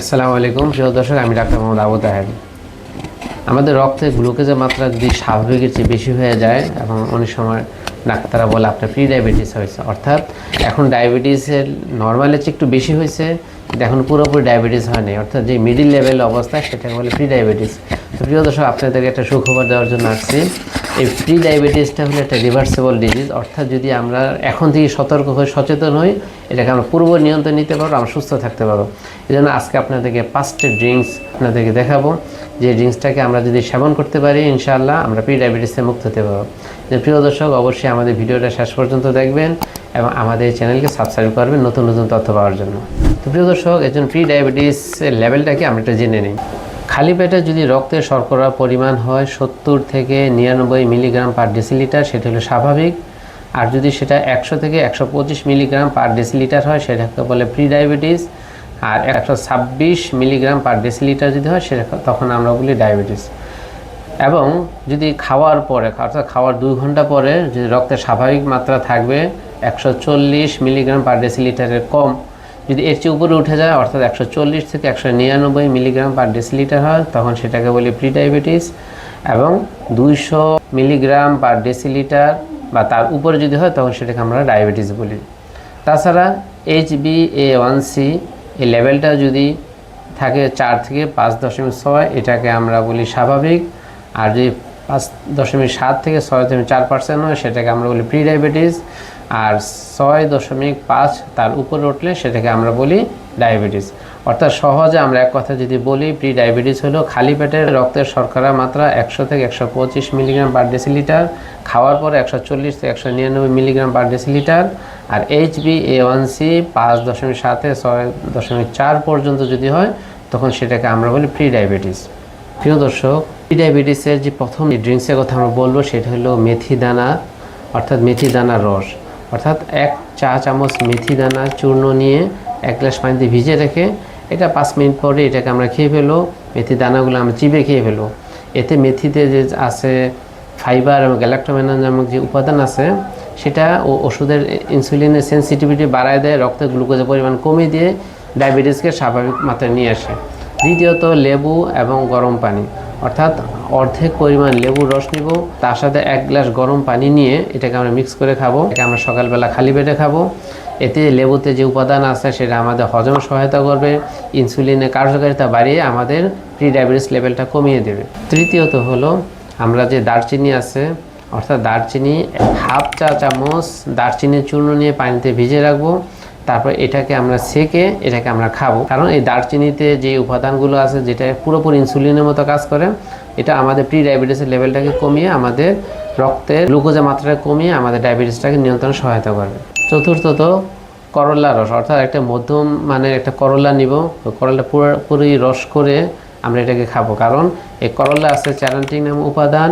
আসসালামু আলাইকুম। প্রিয় দর্শক, আমি ডাক্তার মোহাম্মদ আবু তাহের। আমাদের রক্তে গ্লুকোজের মাত্রা যদি স্বাভাবিকের চেয়ে বেশি হয়ে যায় এবং অনেক সময় ডাক্তাররা বলে আপনার প্রি ডায়াবেটিস হয়েছে। অর্থাৎ এখন ডায়াবেটিসের নর্মালের চেয়ে একটু বেশি হয়েছে, কিন্তু এখন পুরোপুরি ডায়াবেটিস হয়নি অর্থাৎ যে মিডিল লেভেল অবস্থা, সেটাকে বলে প্রি ডায়াবেটিস। তো প্রিয় দর্শক, আপনাদেরকে একটা সুখবর দেওয়ার জন্য আসছি। এই প্রি ডায়াবেটিসটা হলো একটা রিভার্সেবল ডিজিজ অর্থাৎ যদি আমরা এখন থেকে সতর্ক হয়ে সচেতন হই, এটাকে আমরা পূর্ব নিয়ন্ত্রণ নিতে পারব, আমরা সুস্থ থাকতে পারব। এই জন্য আজকে আপনাদেরকে পাঁচটি ড্রিঙ্কস আপনাদেরকে দেখাবো, যে ড্রিঙ্কসটাকে আমরা যদি সেবন করতে পারি, ইনশাআল্লাহ আমরা প্রি ডায়াবেটিসে মুক্ত হতে পারব। যে প্রিয় দর্শক, অবশ্যই আমাদের ভিডিওটা শেষ পর্যন্ত দেখবেন এবং আমাদের চ্যানেলকে সাবস্ক্রাইব করবেন নতুন নতুন তথ্য পাওয়ার জন্য। তো প্রিয় দর্শক, একজন প্রি ডায়াবেটিসের লেভেলটাকে আমরা একটু জেনে নিই। খালি পেটে যদি রক্তে শর্করা পরিমাণ হয় সত্তর থেকে নিরানব্বই মিলিগ্রাম পার ডেসিলিটার, সেটা হলো স্বাভাবিক। আর যদি সেটা একশো থেকে একশো পঁচিশ মিলিগ্রাম পার ডেসিলিটার হয়, সেটাকে বলে প্রি ডায়াবেটিস আর একশো ছাব্বিশ মিলিগ্রাম পার ডেসিলিটার যদি হয়, সেটা তখন আমরা বলি ডায়াবেটিস। এবং যদি খাওয়ার পরে, অর্থাৎ খাওয়ার দুই ঘণ্টা পরে যদি রক্তের স্বাভাবিক মাত্রা থাকবে, একশো চল্লিশ মিলিগ্রাম পার ডেসিলিটারের কম যদি এর চেয়ে উপরে উঠে যায়, অর্থাৎ একশো চল্লিশ থেকে একশো নিরানব্বই মিলিগ্রাম পার ডেসিলিটার হয়, তখন সেটাকে বলি প্রি ডায়াবেটিস এবং দুইশো মিলিগ্রাম পার ডেসিলিটার বা তার উপরে যদি হয়, তখন সেটাকে আমরা ডায়াবেটিস বলি। তাছাড়া H B A one C, এই লেভেলটা যদি থাকে চার থেকে পাঁচ দশমিক ছয়, এটাকে আমরা বলি স্বাভাবিক। আর যদি পাঁচ দশমিক সাত থেকে ছয় দশমিক চার পার্সেন্ট হয়, সেটাকে আমরা বলি প্রি ডায়াবেটিস আর ছয় দশমিক পাঁচ তার উপরে উঠলে সেটাকে আমরা বলি ডায়াবেটিস। অর্থাৎ সহজে আমরা এক কথা যদি বলি প্রি ডায়াবেটিস হলো খালি পেটে রক্তের শর্করা মাত্রা একশো থেকে একশো পঁচিশ মিলিগ্রাম পার ডেসিলিটার, খাওয়ার পরে একশো চল্লিশ থেকে একশো নিরানব্বই milligram per decilitre R H B A one C পাঁচ দশমিক সাতে ছয় দশমিক চার পর্যন্ত যদি হয়, তখন সেটাকে আমরা বলি প্রি ডায়াবেটিস প্রিয় দর্শক প্রি ডায়াবেটিসের যে প্রথম ড্রিঙ্কসের কথা আমরা বলব, সেটা হলো মেথি দানা অর্থাৎ মেথি দানার রস। অর্থাৎ এক চা চামচ মেথি দানা চূর্ণ নিয়ে এক গ্লাস পানিতে ভিজে রেখে এটা পাঁচ মিনিট পরে এটাকে আমরা খেয়ে ফেলো মেথি দানাগুলো আমরা চিবে খেয়ে ফেলো এতে মেথিতে যে আছে ফাইবার এবং গ্যালাক্টোমেনা নামক যে উপাদান আছে, সেটা ও ওষুধের ইনসুলিনের সেন্সিটিভিটি বাড়ায় দেয়, রক্তে গ্লুকোজের পরিমাণ কমিয়ে দিয়ে ডায়াবেটিসকে স্বাভাবিক মাত্রায় নিয়ে আসে। দ্বিতীয়ত লেবু এবং গরম পানি। অর্থাৎ অর্ধেক পরিমাণ লেবুর রস নিব। তার সাথে এক গ্লাস গরম পানি নিয়ে এটাকে আমরা মিক্স করে খাব। এটা আমরা সকালবেলা খালি পেটে খাব। এতে লেবুতে যে উপাদান আছে সেটা আমাদের হজম সহায়তা করবে। ইনসুলিনের কার্যকারিতা বাড়িয়ে আমাদের প্রি ডায়াবেটিস লেভেলটা কমিয়ে দেবে। তৃতীয়ত হলো আমরা যে দারচিনি আছে, অর্থাৎ দারচিনি হাফ চা চামচ দারচিনির চূর্ণ নিয়ে পানিতে ভিজে রাখব। তারপর এটাকে আমরা সেকে এটাকে আমরা খাব। কারণ এই দারচিনিতে যে উপাদানগুলো আছে, যেটা পুরোপুরি ইনসুলিনের মতো কাজ করে, এটা আমাদের প্রি ডায়াবেটিসের লেভেলটাকে কমিয়ে আমাদের রক্তের গ্লুকোজের মাত্রাটা কমিয়ে আমাদের ডায়াবেটিসটাকে নিয়ন্ত্রণে সহায়তা করবে। চতুর্থত, করলা রস, অর্থাৎ একটা মধ্যম মানের একটা করলা নিব। করলা পুরোই রস করে আমরা এটাকে খাব। কারণ এই করলা আছে চ্যারান্টিন নামক উপাদান,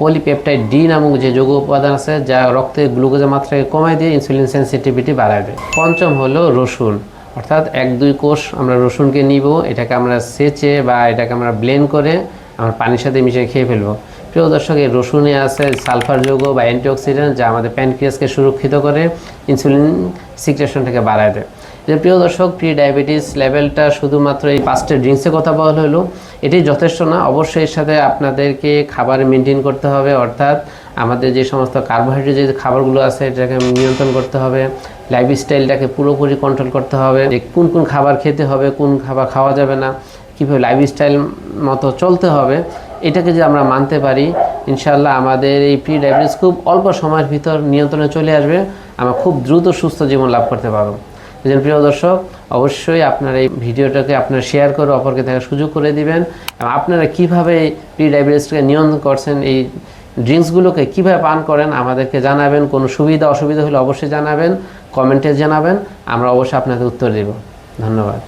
পলিপেপটাইড ডি নামক যে যৌগ উপাদান আছে, যা রক্তে গ্লুকোজের মাত্রাকে কমায় দিয়ে ইনসুলিন সেন্সিটিভিটি বাড়ায় দেয় পঞ্চম হলো রসুন। অর্থাৎ এক, দুই কোষ আমরা রসুনকে নিব, এটাকে আমরা সেচে বা এটাকে আমরা ব্লেন্ড করে আমরা পানির সাথে মিশিয়ে খেয়ে ফেলব। প্রিয় দর্শক, এই রসুনে আছে সালফার যৌগ বা অ্যান্টিঅক্সিডেন্ট যা আমাদের প্যানক্রিয়াসকে সুরক্ষিত করে ইনসুলিন সিক্রেশনটাকে বাড়ায় দেয়। যে প্রিয় দর্শক, প্রি ডায়াবেটিস লেভেলটা শুধুমাত্র এই পাঁচটা ড্রিঙ্কসের কথা বলা হলো, এটি যথেষ্ট না। অবশ্যই এর সাথে আপনাদেরকে খাবার মেনটেন করতে হবে, অর্থাৎ আমাদের যে সমস্ত কার্বোহাইড্রেট যে খাবারগুলো আছে, এটাকে নিয়ন্ত্রণ করতে হবে লাইফস্টাইলটাকে পুরোপুরি কন্ট্রোল করতে হবে, যে কোন কোন খাবার খেতে হবে, কোন খাবার খাওয়া যাবে না, কীভাবে লাইফস্টাইল মতো চলতে হবে, এটাকে যদি আমরা মানতে পারি ইনশাল্লাহ আমাদের এই প্রি ডায়াবেটিস খুব অল্প সময়ের ভিতর নিয়ন্ত্রণে চলে আসবে। আমরা খুব দ্রুত সুস্থ জীবন লাভ করতে পারব। প্রিয় দর্শক, অবশ্যই আপনার এই ভিডিওটাকে আপনার শেয়ার করে অপরকে দেখার সুযোগ করে দিবেন। আপনারা কীভাবে প্রি ডায়াবেটিসটাকে নিয়ন্ত্রণ করছেন, এই ড্রিঙ্কসগুলোকে কীভাবে পান করেন, আমাদেরকে জানাবেন। কোনো সুবিধা, অসুবিধা হলে অবশ্যই জানাবেন কমেন্টে জানাবেন। আমরা অবশ্যই আপনাদের উত্তর দেব। ধন্যবাদ।